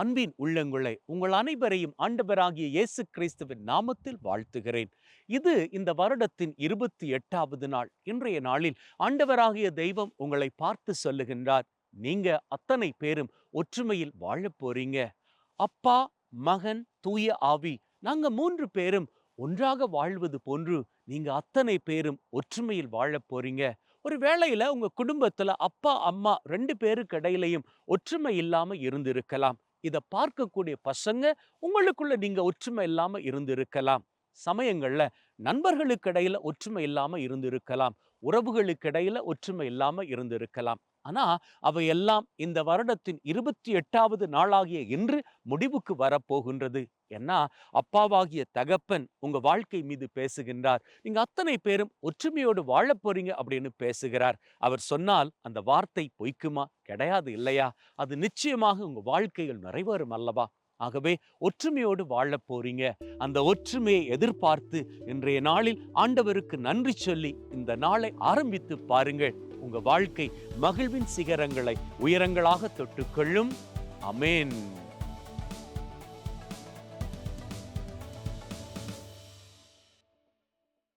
அன்பின் உள்ளங்களை உங்கள் அனைவரையும் ஆண்டவராகிய இயேசு கிறிஸ்துவின் நாமத்தில் வாழ்த்துகிறேன். இது இந்த வருடத்தின் இருபத்தி எட்டாவது நாள். இன்றைய நாளில் ஆண்டவராகிய தெய்வம் உங்களை பார்த்து சொல்லுகின்றார் நீங்க அத்தனை பேரும் ஒற்றுமையில் வாழ போறீங்க. அப்பா மகன் தூய ஆவி நாங்க மூன்று பேரும் ஒன்றாக வாழ்வது போன்று நீங்க அத்தனை பேரும் ஒற்றுமையில் வாழப் போறீங்க. ஒரு வேளையில உங்க குடும்பத்துல அப்பா அம்மா ரெண்டு பேருக்கு இடையிலையும் ஒற்றுமை இல்லாம இருந்திருக்கலாம். இத பார்க்கக்கூடிய பசங்க உங்களுக்குள்ள நீங்க ஒற்றுமை இல்லாம இருந்திருக்கலாம். சமயங்கள்ல நண்பர்களுக்கிடையில் ஒற்றுமை இல்லாம இருந்திருக்கலாம். உறவுகளுக்கிடையில் ஒற்றுமை இல்லாம இருந்திருக்கலாம். ஆனா அவையெல்லாம் இந்த வருடத்தின் இருபத்தி எட்டாவது நாளாகிய இன்று முடிவுக்கு வரப்போகின்றது. ஏன்னா அப்பாவாகிய தகப்பன் உங்க வாழ்க்கை மீது பேசுகின்றார். நீங்க அத்தனை பேரும் ஒற்றுமையோடு வாழ போறீங்க அப்படின்னு பேசுகிறார். அவர் சொன்னால் அந்த வார்த்தை பொய்க்குமா? கிடையாது இல்லையா? அது நிச்சயமாக உங்க வாழ்க்கையில் நிறைவேறும் அல்லவா? ஆகவே ஒற்றுமையோடு வாழப் போறீங்க. அந்த ஒற்றுமையை எதிர்பார்த்து இன்றைய நாளில் ஆண்டவருக்கு நன்றி சொல்லி இந்த நாளை ஆரம்பித்து பாருங்கள். உங்க வாழ்க்கை மகிழ்வின் சிகரங்களை உயரங்களாக தொட்டுக்கொள்ளும். அமேன்.